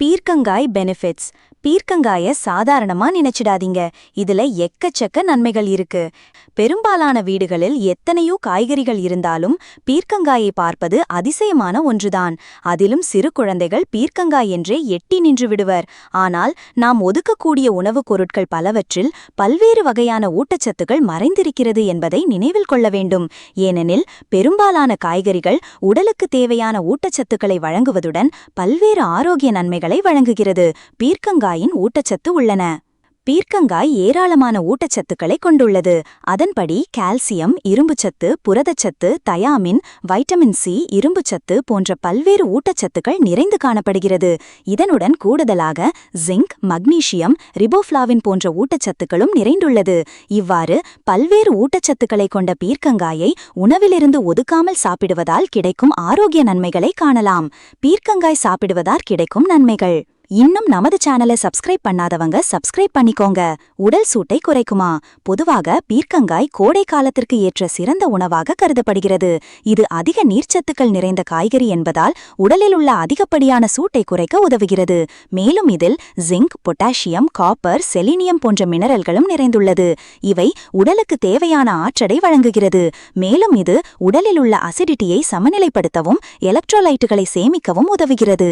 பீர்க்கங்காய் பெனிஃபிட்ஸ் பீர்க்கங்காய சாதாரணமா நினைச்சிடாதீங்க. இதுல எக்கச்சக்க நன்மைகள் இருக்கு. பெரும்பாலான வீடுகளில் எத்தனையோ காய்கறிகள் இருந்தாலும் பீர்க்கங்காயை பார்ப்பது அதிசயமான ஒன்றுதான். அதிலும் சிறு குழந்தைகள் பீர்க்கங்காய் என்றே எட்டி நின்று விடுவர். ஆனால் நாம் ஒதுக்கக்கூடிய உணவுப் பொருட்கள் பலவற்றில் பல்வேறு வகையான ஊட்டச்சத்துக்கள் மறைந்திருக்கிறது என்பதை நினைவில் கொள்ள வேண்டும். ஏனெனில் பெரும்பாலான காய்கறிகள் உடலுக்கு தேவையான ஊட்டச்சத்துக்களை வழங்குவதுடன் பல்வேறு ஆரோக்கிய நன்மைகள் வழங்குகிறது. பீர்க்கங்காயின் ஊட்டச்சத்து உள்ளன. பீர்க்கங்காய் ஏராளமான ஊட்டச்சத்துக்களை கொண்டுள்ளது. அதன்படி கால்சியம் இரும்புச்சத்து புரதச்சத்து தயாமின் வைட்டமின் சி இரும்புச்சத்து போன்ற பல்வேறு ஊட்டச்சத்துக்கள் நிறைந்து காணப்படுகிறது. இதனுடன் கூடுதலாக ஜிங்க் மக்னீசியம் ரிபோஃப்ளாவின் போன்ற ஊட்டச்சத்துக்களும் நிறைந்துள்ளது. இவ்வாறு பல்வேறு ஊட்டச்சத்துக்களை கொண்ட பீர்க்கங்காயை உணவிலிருந்து ஒதுக்காமல் சாப்பிடுவதால் கிடைக்கும் ஆரோக்கிய நன்மைகளை காணலாம். பீர்க்கங்காய் சாப்பிடுவதால் கிடைக்கும் நன்மைகள். இன்னும் நமது சேனலை சப்ஸ்கிரைப் பண்ணாதவங்க சப்ஸ்கிரைப் பண்ணிக்கோங்க. உடல் சூட்டை குறைக்குமா? பொதுவாக பீர்க்கங்காய் கோடை காலத்திற்கு ஏற்ற சிறந்த உணவாக கருதப்படுகிறது. இது அதிக நீர்ச்சத்துக்கள் நிறைந்த காய்கறி என்பதால் உடலில் உள்ள அதிகப்படியான சூட்டை குறைக்க உதவுகிறது. மேலும் இதில் ஜிங்க் பொட்டாசியம் காப்பர் செலினியம் போன்ற மினரல்களும் நிறைந்துள்ளது. இவை உடலுக்கு தேவையான ஆற்றலை வழங்குகிறது. மேலும் இது உடலில் உள்ள அசிடிட்டியை சமநிலைப்படுத்தவும் எலக்ட்ரோலைட்டுகளை சேமிக்கவும் உதவுகிறது.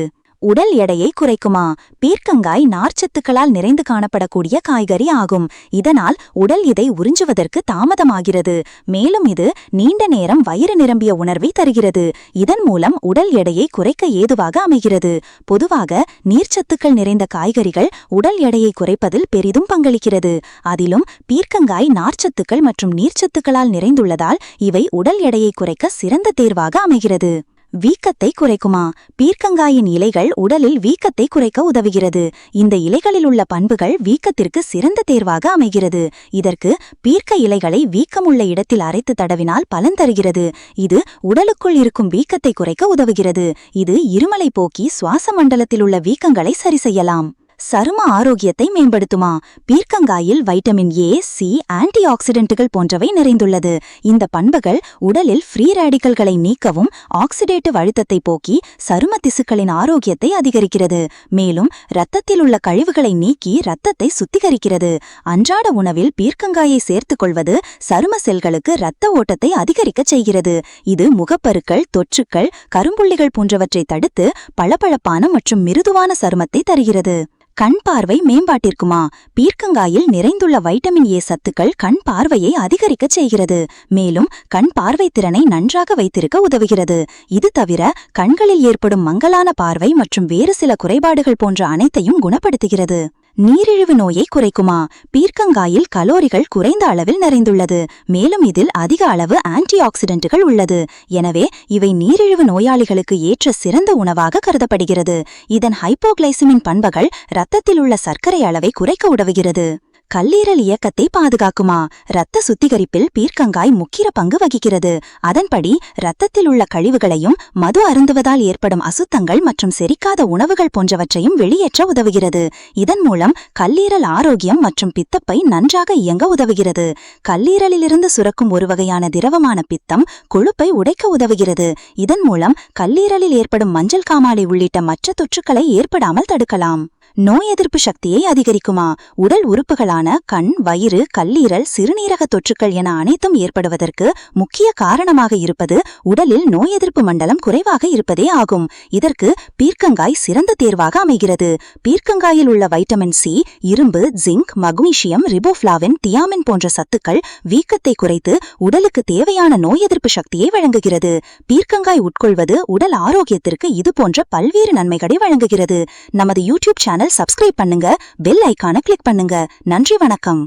உடல் எடையை குறைக்குமா? பீர்க்கங்காய் நார்ச்சத்துக்களால் நிறைந்து காணப்படக்கூடிய காய்கறி ஆகும். இதனால் உடல் இதை உறிஞ்சுவதற்கு தாமதமாகிறது. மேலும் இது நீண்ட நேரம் வயிறு நிரம்பிய உணர்வை தருகிறது. இதன் மூலம் உடல் எடையை குறைக்க ஏதுவாக அமைகிறது. பொதுவாக நீர்ச்சத்துக்கள் நிறைந்த காய்கறிகள் உடல் எடையை குறைப்பதில் பெரிதும் பங்களிக்கிறது. அதிலும் பீர்க்கங்காய் நார்ச்சத்துக்கள் மற்றும் நீர்ச்சத்துக்களால் நிறைந்துள்ளதால் இவை உடல் எடையை குறைக்க சிறந்த தேர்வாக அமைகிறது. வீக்கத்தை குறைக்குமா? பீர்க்கங்காயின் இலைகள் உடலில் வீக்கத்தை குறைக்க உதவுகிறது. இந்த இலைகளில் உள்ள பண்புகள் வீக்கத்திற்கு சிறந்த தேர்வாக அமைகிறது. இதற்கு பீர்க்க இலைகளை வீக்கமுள்ள இடத்தில் அரைத்து தடவினால் பலன் தருகிறது. இது உடலுக்குள் இருக்கும் வீக்கத்தை குறைக்க உதவுகிறது. இது இருமலை போக்கி சுவாச மண்டலத்தில் உள்ள வீக்கங்களை சரி செய்யலாம். சரும ஆரோக்கியத்தை மேம்படுத்துமா? பீர்க்கங்காயில் வைட்டமின் ஏ சி ஆன்டி ஆக்சிடென்ட்டுகள் போன்றவை நிறைந்துள்ளது. இந்த பண்புகள் உடலில் ஃப்ரீ ரேடிக்கல்களை நீக்கவும் ஆக்சிடேட்டிவ் அழுத்தத்தை போக்கி சரும திசுக்களின் ஆரோக்கியத்தை அதிகரிக்கிறது. மேலும் இரத்தத்தில் உள்ள கழிவுகளை நீக்கி இரத்தத்தை சுத்திகரிக்கிறது. அன்றாட உணவில் பீர்க்கங்காயை சேர்த்துக் கொள்வது சரும செல்களுக்கு இரத்த ஓட்டத்தை அதிகரிக்கச் செய்கிறது. இது முகப்பருக்கள் தொற்றுக்கள் கரும்புள்ளிகள் போன்றவற்றை தடுத்து பளபளப்பான மற்றும் மிருதுவான சருமத்தை தருகிறது. கண் பார்வை மேம்பாட்டிற்குமா? பீர்க்கங்காயில் நிறைந்துள்ள வைட்டமின் ஏ சத்துக்கள் கண் பார்வையை அதிகரிக்கச் செய்கிறது. மேலும் கண் பார்வை திறனை நன்றாக வைத்திருக்க உதவுகிறது. இது தவிர கண்களில் ஏற்படும் மங்கலான பார்வை மற்றும் வேறு சில குறைபாடுகள் போன்ற அனைத்தையும் குணப்படுத்துகிறது. நீரிழிவு நோயை குறைக்குமா? பீர்க்கங்காயில் கலோரிகள் குறைந்த அளவில் நிறைந்துள்ளது. மேலும் இதில் அதிக அளவு ஆன்டி ஆக்சிடென்ட்டுகள் உள்ளது. எனவே இவை நீரிழிவு நோயாளிகளுக்கு ஏற்ற சிறந்த உணவாக கருதப்படுகிறது. இதன் ஹைப்போகிளைசமின் பண்புகள் இரத்தத்தில் உள்ள சர்க்கரை அளவை குறைக்க உதவுகிறது. கல்லீரல் இயக்கத்தை பாதுகாக்குமா? இரத்த சுத்திகரிப்பில் பீர்க்கங்காய் முக்கிய பங்கு வகிக்கிறது. அதன்படி இரத்தத்தில் உள்ள கழிவுகளையும் மது அருந்துவதால் ஏற்படும் அசுத்தங்கள் மற்றும் செரிக்காத உணவுகள் போன்றவற்றையும் வெளியேற்ற உதவுகிறது. இதன் மூலம் கல்லீரல் ஆரோக்கியம் மற்றும் பித்தப்பை நன்றாக இயங்க உதவுகிறது. கல்லீரலிலிருந்து சுரக்கும் ஒரு வகையான திரவமான பித்தம் கொழுப்பை உடைக்க உதவுகிறது. இதன் மூலம் கல்லீரலில் ஏற்படும் மஞ்சள் காமாலை உள்ளிட்ட மற்ற தொற்றுக்களை ஏற்படாமல் தடுக்கலாம். நோய் எதிர்ப்பு சக்தியை அதிகரிக்குமா? உடல் உறுப்புகளான கண் வயிறு கல்லீரல் சிறுநீரக தொற்றுக்கள் என அனைத்தும் ஏற்படுவதற்கு முக்கிய காரணமாக இருப்பது உடலில் நோய் எதிர்ப்பு மண்டலம் குறைவாக இருப்பதே ஆகும். இதற்கு பீர்க்கங்காய் சிறந்த தேர்வாக அமைகிறது. பீர்க்கங்காயில் உள்ள வைட்டமின் சி இரும்பு ஜிங்க் மக்னீசியம் ரிபோஃப்ளாவின் தியாமின் போன்ற சத்துக்கள் வீக்கத்தை குறைத்து உடலுக்கு தேவையான நோய் எதிர்ப்பு சக்தியை வழங்குகிறது. பீர்க்கங்காய் உட்கொள்வது உடல் ஆரோக்கியத்திற்கு இது போன்ற பல்வேறு நன்மைகளை வழங்குகிறது. நமது யூடியூப் சேனல் சப்ஸ்கிரைப் பண்ணுங்க பெல் ஐக்கான கிளிக் பண்ணுங்க. நன்றி வணக்கம்.